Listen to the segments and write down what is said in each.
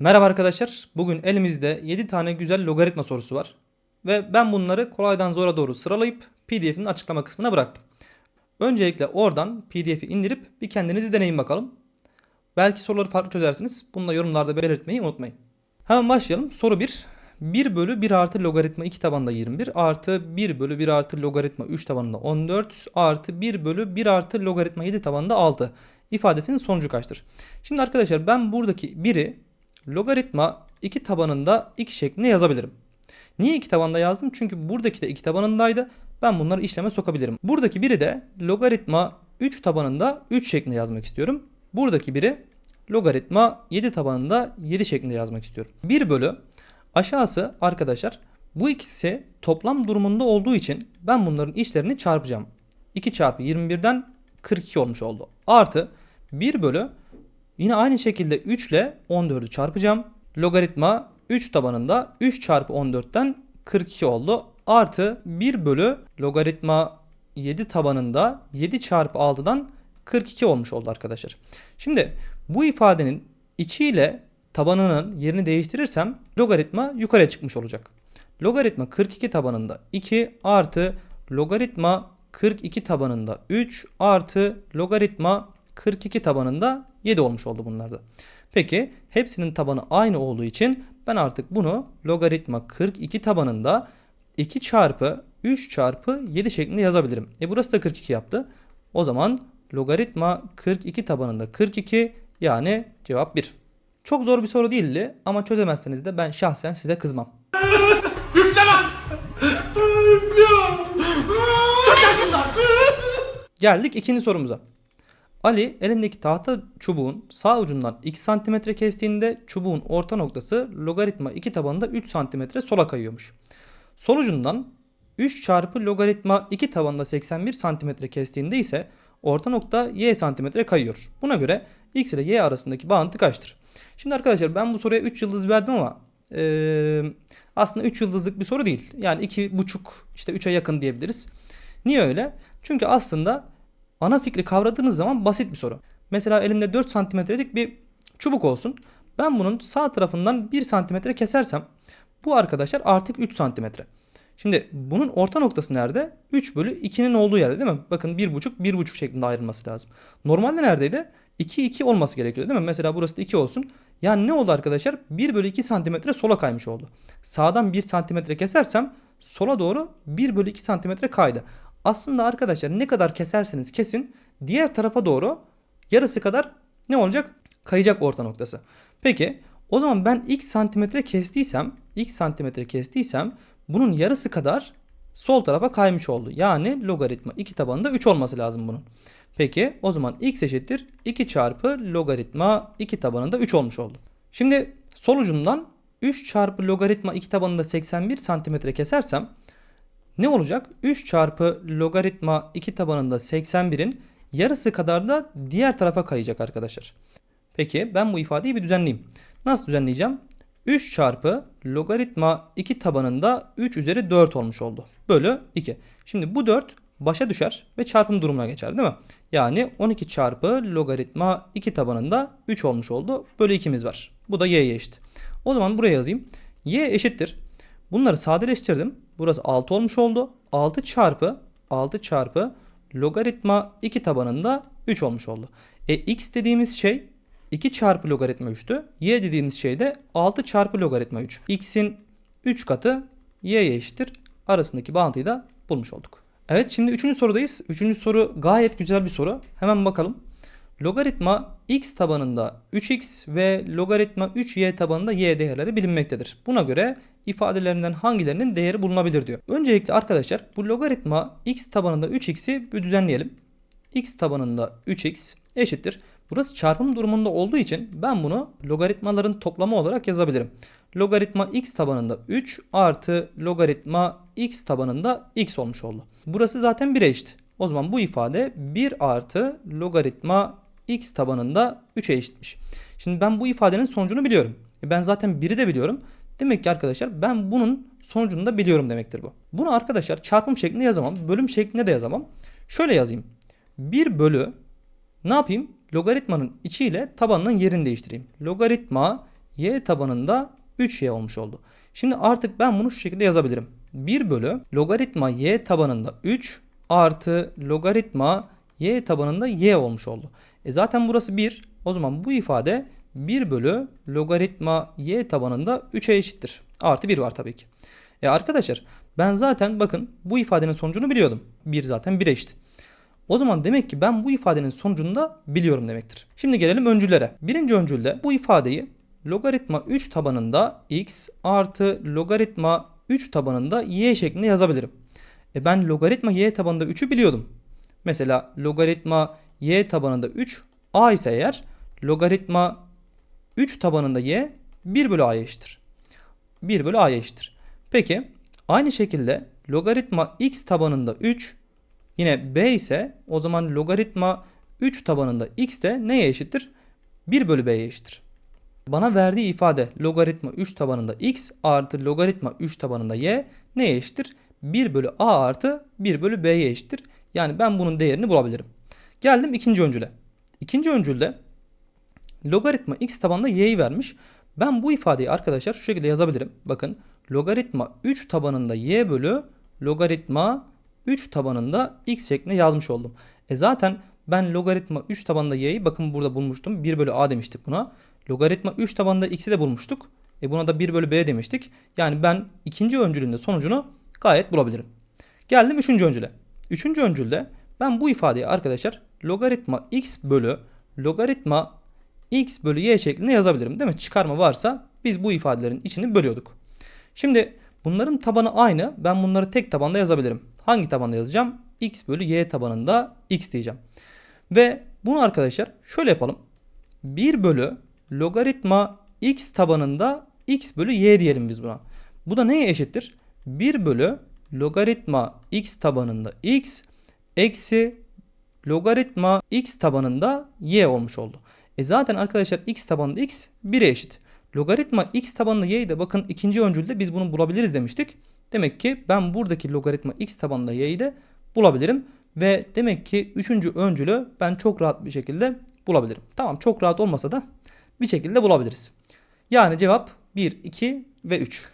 Merhaba arkadaşlar. Bugün elimizde 7 tane güzel logaritma sorusu var. Ve ben bunları kolaydan zora doğru sıralayıp PDF'in açıklama kısmına bıraktım. Öncelikle oradan PDF'i indirip bir kendinizi deneyin bakalım. Belki soruları farklı çözersiniz. Bunu da yorumlarda belirtmeyi unutmayın. Hemen başlayalım. Soru 1. 1 bölü 1 artı logaritma 2 tabanında 21 artı 1 bölü 1 artı logaritma 3 tabanında 14 artı 1 bölü 1 artı logaritma 7 tabanında 6 ifadesinin sonucu kaçtır? Şimdi arkadaşlar ben buradaki 1'i logaritma 2 tabanında 2 şeklinde yazabilirim. Niye 2 tabanında yazdım? Çünkü buradaki de 2 tabanındaydı. Ben bunları işleme sokabilirim. Buradaki biri de logaritma 3 tabanında 3 şeklinde yazmak istiyorum. Buradaki biri logaritma 7 tabanında 7 şeklinde yazmak istiyorum. 1 bölü aşağısı arkadaşlar bu ikisi toplam durumunda olduğu için ben bunların işlerini çarpacağım. 2 çarpı 21'den 42 olmuş oldu. Artı 1 bölü Yine aynı şekilde 3 ile 14'ü çarpacağım. Logaritma 3 tabanında 3 çarpı 14'ten 42 oldu. Artı 1 bölü logaritma 7 tabanında 7 çarpı 6'dan 42 olmuş oldu arkadaşlar. Şimdi bu ifadenin içiyle tabanının yerini değiştirirsem logaritma yukarıya çıkmış olacak. Logaritma 42 tabanında 2 artı logaritma 42 tabanında 3 artı logaritma 42 tabanında 7 olmuş oldu bunlarda. Peki hepsinin tabanı aynı olduğu için ben artık bunu logaritma 42 tabanında 2 çarpı 3 çarpı 7 şeklinde yazabilirim. E burası da 42 yaptı. O zaman logaritma 42 tabanında 42 yani cevap 1. Çok zor bir soru değildi ama çözemezseniz de ben şahsen size kızmam. Üfle lan! Geldik ikinci sorumuza. Ali elindeki tahta çubuğun sağ ucundan 2 cm kestiğinde çubuğun orta noktası logaritma 2 tabanında 3 cm sola kayıyormuş. Sol ucundan 3 çarpı logaritma 2 tabanında 81 cm kestiğinde ise orta nokta y cm kayıyor. Buna göre x ile y arasındaki bağıntı kaçtır? Şimdi arkadaşlar ben bu soruya 3 yıldız verdim ama ee, aslında 3 yıldızlık bir soru değil. Yani 2,5 işte 3'e yakın diyebiliriz. Niye öyle? Çünkü aslında ana fikri kavradığınız zaman basit bir soru. Mesela elimde 4 santimetrelik bir çubuk olsun. Ben bunun sağ tarafından 1 santimetre kesersem bu arkadaşlar artık 3 santimetre. Şimdi bunun orta noktası nerede? 3 bölü 2'nin olduğu yerde değil mi? Bakın 1,5 1,5 şeklinde ayrılması lazım. Normalde neredeydi? 2 2 olması gerekiyor değil mi? Mesela burası da 2 olsun. Yani ne oldu arkadaşlar? 1 bölü 2 santimetre sola kaymış oldu. Sağdan 1 santimetre kesersem sola doğru 1 bölü 2 santimetre kaydı. Aslında arkadaşlar ne kadar keserseniz kesin diğer tarafa doğru yarısı kadar ne olacak? Kayacak orta noktası. Peki o zaman ben x santimetre kestiysem x santimetre kestiysem bunun yarısı kadar sol tarafa kaymış oldu. Yani logaritma 2 tabanında 3 olması lazım bunun. Peki o zaman x eşittir 2 çarpı logaritma 2 tabanında 3 olmuş oldu. Şimdi sol ucundan 3 çarpı logaritma 2 tabanında 81 santimetre kesersem ne olacak? 3 çarpı logaritma 2 tabanında 81'in yarısı kadar da diğer tarafa kayacak arkadaşlar. Peki ben bu ifadeyi bir düzenleyeyim. Nasıl düzenleyeceğim? 3 çarpı logaritma 2 tabanında 3 üzeri 4 olmuş oldu. Bölü 2. Şimdi bu 4 başa düşer ve çarpım durumuna geçer değil mi? Yani 12 çarpı logaritma 2 tabanında 3 olmuş oldu. Bölü 2'miz var. Bu da y'ye eşit. O zaman buraya yazayım. y eşittir. Bunları sadeleştirdim. Burası 6 olmuş oldu. 6 çarpı 6 çarpı logaritma 2 tabanında 3 olmuş oldu. E x dediğimiz şey 2 çarpı logaritma 3'tü. Y dediğimiz şey de 6 çarpı logaritma 3. X'in 3 katı y'ye eşittir. Arasındaki bağıntıyı da bulmuş olduk. Evet şimdi 3. sorudayız. 3. soru gayet güzel bir soru. Hemen bakalım. Logaritma x tabanında 3x ve logaritma 3y tabanında y değerleri bilinmektedir. Buna göre ifadelerinden hangilerinin değeri bulunabilir diyor. Öncelikle arkadaşlar bu logaritma x tabanında 3x'i bir düzenleyelim. x tabanında 3x eşittir. Burası çarpım durumunda olduğu için ben bunu logaritmaların toplamı olarak yazabilirim. Logaritma x tabanında 3 artı logaritma x tabanında x olmuş oldu. Burası zaten 1'e eşit. O zaman bu ifade 1 artı logaritma x tabanında 3'e eşitmiş. Şimdi ben bu ifadenin sonucunu biliyorum. E, ben zaten 1'i de biliyorum. Demek ki arkadaşlar ben bunun sonucunu da biliyorum demektir bu. Bunu arkadaşlar çarpım şeklinde yazamam. Bölüm şeklinde de yazamam. Şöyle yazayım. 1 bölü ne yapayım? Logaritmanın içiyle tabanının yerini değiştireyim. Logaritma y tabanında 3y olmuş oldu. Şimdi artık ben bunu şu şekilde yazabilirim. 1 bölü logaritma y tabanında 3 artı logaritma y tabanında y olmuş oldu. E zaten burası 1. O zaman bu ifade 1 bölü logaritma y tabanında 3'e eşittir. Artı 1 var tabii ki. E arkadaşlar ben zaten bakın bu ifadenin sonucunu biliyordum. 1 zaten 1'e eşit. O zaman demek ki ben bu ifadenin sonucunu da biliyorum demektir. Şimdi gelelim öncüllere. Birinci öncülde bu ifadeyi logaritma 3 tabanında x artı logaritma 3 tabanında y şeklinde yazabilirim. E ben logaritma y tabanında 3'ü biliyordum. Mesela logaritma y tabanında 3 a ise eğer logaritma 3 tabanında y 1 bölü a'ya eşittir. 1 bölü a'ya eşittir. Peki aynı şekilde logaritma x tabanında 3 yine b ise o zaman logaritma 3 tabanında x de neye eşittir? 1 bölü b'ye eşittir. Bana verdiği ifade logaritma 3 tabanında x artı logaritma 3 tabanında y neye eşittir? 1 bölü a artı 1 bölü b'ye eşittir. Yani ben bunun değerini bulabilirim. Geldim ikinci öncüle. İkinci öncülde logaritma x tabanında y'yi vermiş. Ben bu ifadeyi arkadaşlar şu şekilde yazabilirim. Bakın logaritma 3 tabanında y bölü logaritma 3 tabanında x şeklinde yazmış oldum. E zaten ben logaritma 3 tabanında y'yi bakın burada bulmuştum. 1 bölü a demiştik buna. Logaritma 3 tabanında x'i de bulmuştuk. E buna da 1 bölü b demiştik. Yani ben ikinci öncülün de sonucunu gayet bulabilirim. Geldim üçüncü öncüle. Üçüncü öncülde ben bu ifadeyi arkadaşlar logaritma x bölü logaritma x bölü y şeklinde yazabilirim. Değil mi? Çıkarma varsa biz bu ifadelerin içini bölüyorduk. Şimdi bunların tabanı aynı. Ben bunları tek tabanda yazabilirim. Hangi tabanda yazacağım? x bölü y tabanında x diyeceğim. Ve bunu arkadaşlar şöyle yapalım. 1 bölü logaritma x tabanında x bölü y diyelim biz buna. Bu da neye eşittir? 1 bölü logaritma x tabanında x eksi logaritma x tabanında y olmuş oldu. E zaten arkadaşlar x tabanında x 1'e eşit. Logaritma x tabanında y'yi de bakın ikinci öncülde biz bunu bulabiliriz demiştik. Demek ki ben buradaki logaritma x tabanında y'yi de bulabilirim. Ve demek ki üçüncü öncülü ben çok rahat bir şekilde bulabilirim. Tamam çok rahat olmasa da bir şekilde bulabiliriz. Yani cevap 1, 2 ve 3.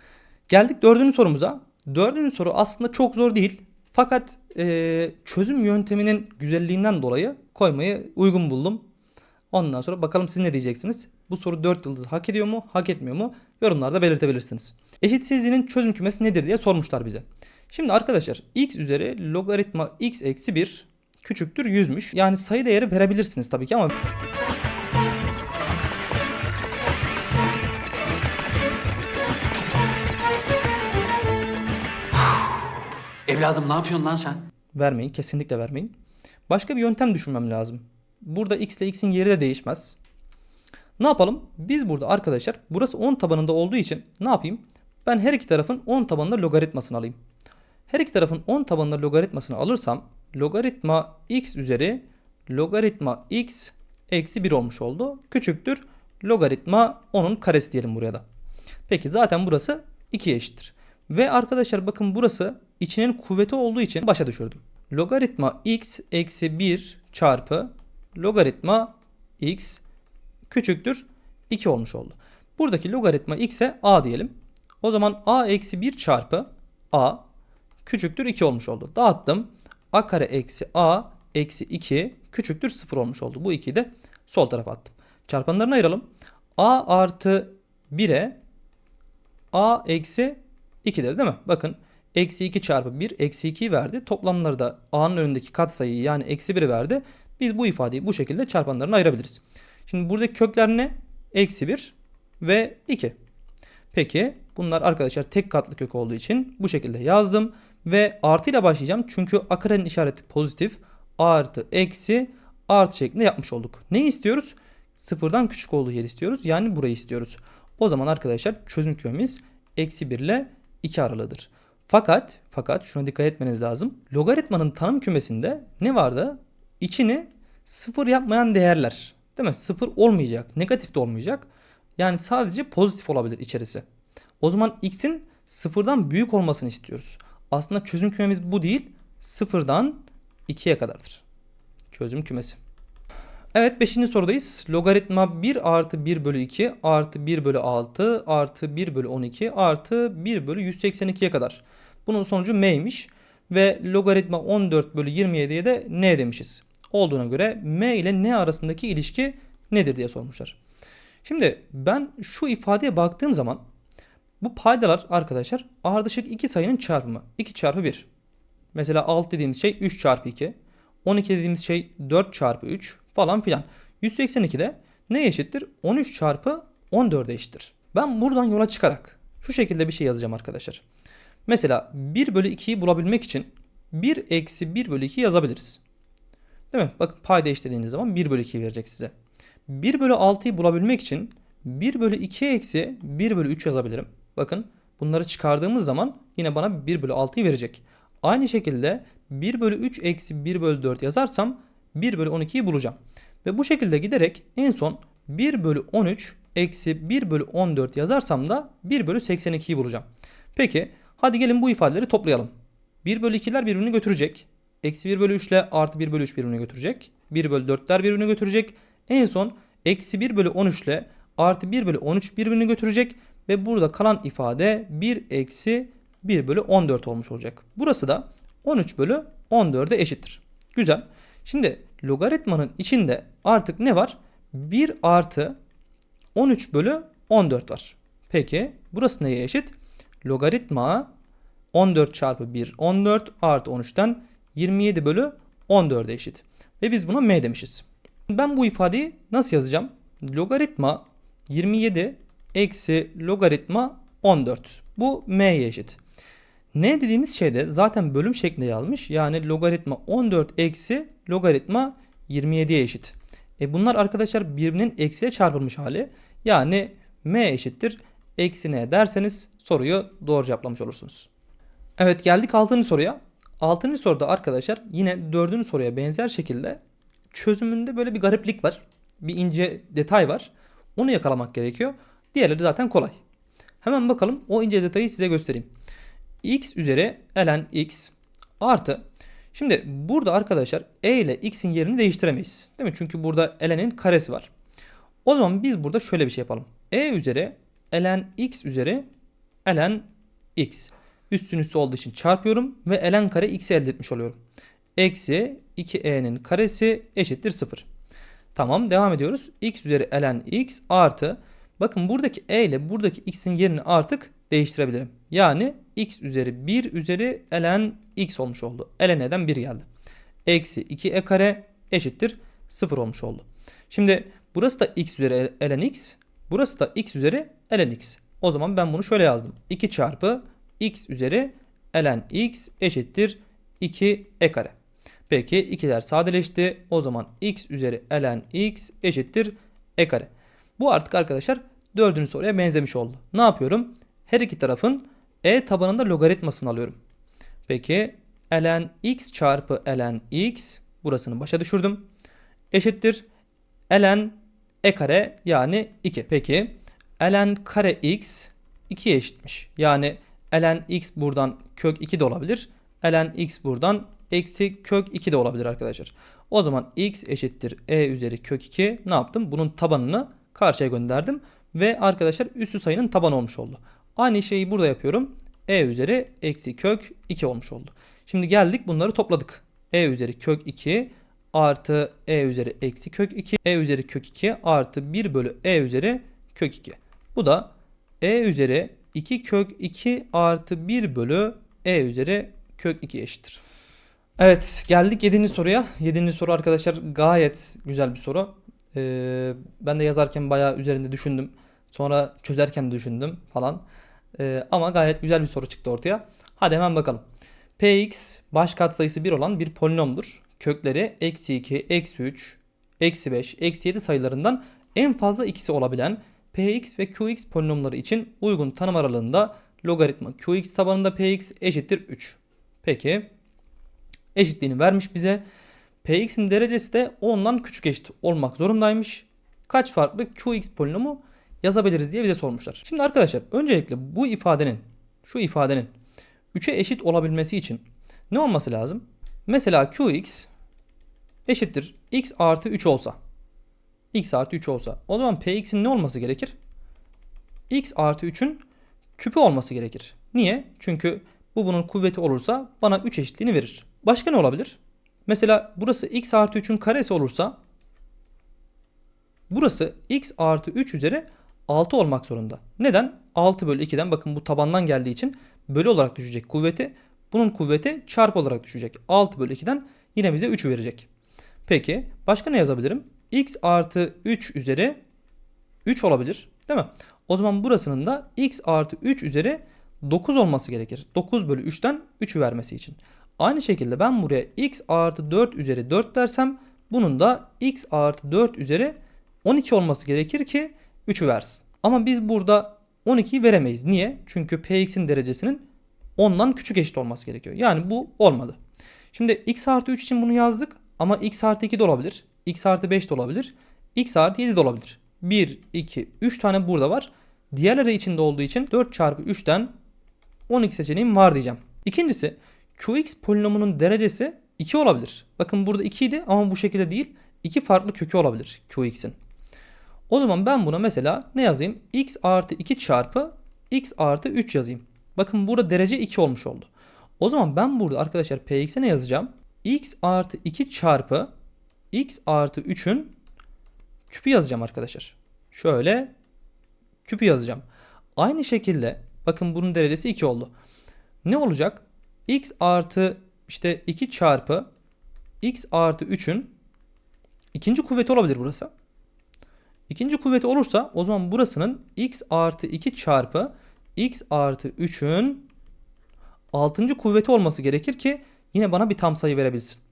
Geldik dördüncü sorumuza. Dördüncü soru aslında çok zor değil. Fakat e, çözüm yönteminin güzelliğinden dolayı koymayı uygun buldum. Ondan sonra bakalım siz ne diyeceksiniz? Bu soru 4 yıldız hak ediyor mu, hak etmiyor mu? Yorumlarda belirtebilirsiniz. Eşitsizliğinin çözüm kümesi nedir diye sormuşlar bize. Şimdi arkadaşlar x üzeri logaritma x eksi 1 küçüktür 100'müş. Yani sayı değeri verebilirsiniz tabii ki ama Evladım ne yapıyorsun lan sen? vermeyin. Kesinlikle vermeyin. Başka bir yöntem düşünmem lazım. Burada x ile x'in yeri de değişmez. Ne yapalım? Biz burada arkadaşlar burası 10 tabanında olduğu için ne yapayım? Ben her iki tarafın 10 tabanında logaritmasını alayım. Her iki tarafın 10 tabanında logaritmasını alırsam logaritma x üzeri logaritma x eksi 1 olmuş oldu. Küçüktür logaritma 10'un karesi diyelim buraya da. Peki zaten burası 2'ye eşittir. Ve arkadaşlar bakın burası içinin kuvveti olduğu için başa düşürdüm. Logaritma x eksi 1 çarpı logaritma x küçüktür 2 olmuş oldu. Buradaki logaritma x'e a diyelim. O zaman a eksi 1 çarpı a küçüktür 2 olmuş oldu. Dağıttım. a kare eksi a eksi 2 küçüktür 0 olmuş oldu. Bu 2'yi de sol tarafa attım. Çarpanlarını ayıralım. a artı 1'e a eksi 2'dir değil mi? Bakın eksi 2 çarpı 1 eksi 2'yi verdi. Toplamları da a'nın önündeki katsayıyı yani eksi 1'i verdi. Biz bu ifadeyi bu şekilde çarpanlarına ayırabiliriz. Şimdi buradaki kökler ne? Eksi 1 ve 2. Peki bunlar arkadaşlar tek katlı kök olduğu için bu şekilde yazdım. Ve artıyla başlayacağım. Çünkü a karenin işareti pozitif. Artı eksi artı şeklinde yapmış olduk. Ne istiyoruz? Sıfırdan küçük olduğu yer istiyoruz. Yani burayı istiyoruz. O zaman arkadaşlar çözüm kümemiz eksi 1 ile 2 aralığıdır. Fakat fakat şuna dikkat etmeniz lazım. Logaritmanın tanım kümesinde ne vardı? İçini sıfır yapmayan değerler. Değil mi? Sıfır olmayacak. Negatif de olmayacak. Yani sadece pozitif olabilir içerisi. O zaman x'in sıfırdan büyük olmasını istiyoruz. Aslında çözüm kümemiz bu değil. Sıfırdan 2'ye kadardır. Çözüm kümesi. Evet 5. sorudayız. Logaritma 1 artı 1 bölü 2 artı 1 bölü 6 artı 1 bölü 12 artı 1 bölü 182'ye kadar. Bunun sonucu m'ymiş. Ve logaritma 14 bölü 27'ye de n demişiz. Olduğuna göre m ile n arasındaki ilişki nedir diye sormuşlar. Şimdi ben şu ifadeye baktığım zaman bu paydalar arkadaşlar ardışık iki sayının çarpımı. 2 çarpı 1. Mesela 6 dediğimiz şey 3 çarpı 2. 12 dediğimiz şey 4 çarpı 3 falan filan. 182 de ne eşittir? 13 çarpı 14'e eşittir. Ben buradan yola çıkarak şu şekilde bir şey yazacağım arkadaşlar. Mesela 1 bölü 2'yi bulabilmek için 1 eksi 1 bölü 2 yazabiliriz. Değil mi? Bakın payda eşitlediğiniz zaman 1 bölü 2 verecek size. 1 bölü 6'yı bulabilmek için 1 bölü 2 eksi 1 bölü 3 yazabilirim. Bakın bunları çıkardığımız zaman yine bana 1 bölü 6'yı verecek. Aynı şekilde 1 bölü 3 eksi 1 bölü 4 yazarsam 1 bölü 12'yi bulacağım. Ve bu şekilde giderek en son 1 bölü 13 eksi 1 bölü 14 yazarsam da 1 bölü 82'yi bulacağım. Peki hadi gelin bu ifadeleri toplayalım. 1 bölü 2'ler birbirini götürecek. Eksi 1 bölü 3 ile artı 1 bölü 3 birbirini götürecek. 1 bölü 4'ler birbirini götürecek. En son eksi 1 bölü 13 ile artı 1 bölü 13 birbirini götürecek. Ve burada kalan ifade 1 eksi 1 bölü 14 olmuş olacak. Burası da 13 bölü 14'e eşittir. Güzel. Şimdi logaritmanın içinde artık ne var? 1 artı 13 bölü 14 var. Peki burası neye eşit? Logaritma 14 çarpı 1 14 artı 13'ten 27 bölü 14'e eşit. Ve biz buna m demişiz. Ben bu ifadeyi nasıl yazacağım? Logaritma 27 eksi logaritma 14. Bu m'ye eşit. N dediğimiz şeyde zaten bölüm şeklinde yazmış. Yani logaritma 14 eksi logaritma 27'ye eşit. E bunlar arkadaşlar birbirinin eksiye çarpılmış hali. Yani m eşittir eksi n derseniz soruyu doğru cevaplamış olursunuz. Evet geldik 6. soruya. 6. soruda arkadaşlar yine 4. soruya benzer şekilde çözümünde böyle bir gariplik var. Bir ince detay var. Onu yakalamak gerekiyor. Diğerleri zaten kolay. Hemen bakalım o ince detayı size göstereyim. x üzeri ln x artı Şimdi burada arkadaşlar e ile x'in yerini değiştiremeyiz. Değil mi? Çünkü burada ln'in karesi var. O zaman biz burada şöyle bir şey yapalım. e üzeri ln x üzeri ln x. Üstün üstü olduğu için çarpıyorum ve ln kare x'i elde etmiş oluyorum. Eksi 2e'nin karesi eşittir 0. Tamam devam ediyoruz. x üzeri ln x artı bakın buradaki e ile buradaki x'in yerini artık değiştirebilirim. Yani x üzeri 1 üzeri ln x olmuş oldu. ln'den 1 geldi. Eksi 2e kare eşittir 0 olmuş oldu. Şimdi burası da x üzeri ln x. Burası da x üzeri ln x. O zaman ben bunu şöyle yazdım. 2 çarpı x üzeri ln x eşittir 2 e kare. Peki ikiler sadeleşti. O zaman x üzeri ln x eşittir e kare. Bu artık arkadaşlar dördüncü soruya benzemiş oldu. Ne yapıyorum? Her iki tarafın e tabanında logaritmasını alıyorum. Peki ln x çarpı ln x burasını başa düşürdüm. Eşittir ln e kare yani 2. Peki ln kare x 2'ye eşitmiş. Yani ln x buradan kök 2 de olabilir. ln x buradan eksi kök 2 de olabilir arkadaşlar. O zaman x eşittir e üzeri kök 2 ne yaptım? Bunun tabanını karşıya gönderdim. Ve arkadaşlar üstü sayının tabanı olmuş oldu. Aynı şeyi burada yapıyorum. e üzeri eksi kök 2 olmuş oldu. Şimdi geldik bunları topladık. e üzeri kök 2 artı e üzeri eksi kök 2 e üzeri kök 2 artı 1 bölü e üzeri kök 2. Bu da e üzeri 2 kök 2 artı 1 bölü e üzeri kök 2 eşittir. Evet geldik 7. soruya. 7. soru arkadaşlar gayet güzel bir soru. Ee, ben de yazarken bayağı üzerinde düşündüm. Sonra çözerken de düşündüm falan. Ee, ama gayet güzel bir soru çıktı ortaya. Hadi hemen bakalım. Px baş katsayısı 1 olan bir polinomdur. Kökleri eksi 2, eksi 3, eksi 5, eksi 7 sayılarından en fazla ikisi olabilen Px ve Qx polinomları için uygun tanım aralığında logaritma Qx tabanında Px eşittir 3. Peki eşitliğini vermiş bize. Px'in derecesi de 10'dan küçük eşit olmak zorundaymış. Kaç farklı Qx polinomu yazabiliriz diye bize sormuşlar. Şimdi arkadaşlar öncelikle bu ifadenin şu ifadenin 3'e eşit olabilmesi için ne olması lazım? Mesela Qx eşittir x artı 3 olsa. X artı 3 olsa. O zaman px'in ne olması gerekir? x artı 3'ün küpü olması gerekir. Niye? Çünkü bu bunun kuvveti olursa bana 3 eşitliğini verir. Başka ne olabilir? Mesela burası x artı 3'ün karesi olursa burası x artı 3 üzeri 6 olmak zorunda. Neden? 6 bölü 2'den bakın bu tabandan geldiği için bölü olarak düşecek kuvveti. Bunun kuvveti çarpı olarak düşecek. 6 bölü 2'den yine bize 3'ü verecek. Peki başka ne yazabilirim? X artı 3 üzeri 3 olabilir. Değil mi? O zaman burasının da x artı 3 üzeri 9 olması gerekir. 9 bölü 3'ten 3'ü vermesi için. Aynı şekilde ben buraya x artı 4 üzeri 4 dersem bunun da x artı 4 üzeri 12 olması gerekir ki 3'ü versin. Ama biz burada 12'yi veremeyiz. Niye? Çünkü px'in derecesinin 10'dan küçük eşit olması gerekiyor. Yani bu olmadı. Şimdi x artı 3 için bunu yazdık ama x artı 2 de olabilir. X artı 5 de olabilir. x artı 7 de olabilir. 1, 2, 3 tane burada var. Diğerleri içinde olduğu için 4 çarpı 3'ten 12 seçeneğim var diyeceğim. İkincisi qx polinomunun derecesi 2 olabilir. Bakın burada 2 idi ama bu şekilde değil. 2 farklı kökü olabilir qx'in. O zaman ben buna mesela ne yazayım? x artı 2 çarpı x artı 3 yazayım. Bakın burada derece 2 olmuş oldu. O zaman ben burada arkadaşlar px'e ne yazacağım? x artı 2 çarpı x artı 3'ün küpü yazacağım arkadaşlar. Şöyle küpü yazacağım. Aynı şekilde bakın bunun derecesi 2 oldu. Ne olacak? x artı işte 2 çarpı x artı 3'ün ikinci kuvveti olabilir burası. İkinci kuvveti olursa o zaman burasının x artı 2 çarpı x artı 3'ün 6. kuvveti olması gerekir ki yine bana bir tam sayı verebilsin.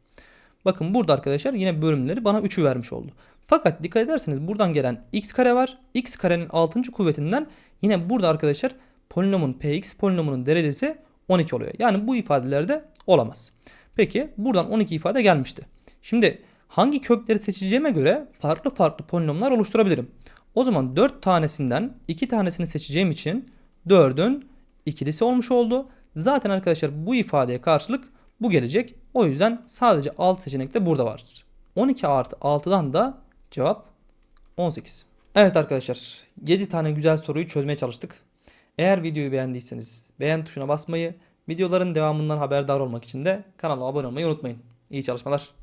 Bakın burada arkadaşlar yine bölümleri bana 3'ü vermiş oldu. Fakat dikkat ederseniz buradan gelen x kare var. x karenin 6. kuvvetinden yine burada arkadaşlar polinomun px polinomunun derecesi 12 oluyor. Yani bu ifadelerde olamaz. Peki buradan 12 ifade gelmişti. Şimdi hangi kökleri seçeceğime göre farklı farklı polinomlar oluşturabilirim. O zaman 4 tanesinden 2 tanesini seçeceğim için 4'ün ikilisi olmuş oldu. Zaten arkadaşlar bu ifadeye karşılık bu gelecek. O yüzden sadece 6 seçenek de burada vardır. 12 artı 6'dan da cevap 18. Evet arkadaşlar 7 tane güzel soruyu çözmeye çalıştık. Eğer videoyu beğendiyseniz beğen tuşuna basmayı, videoların devamından haberdar olmak için de kanala abone olmayı unutmayın. İyi çalışmalar.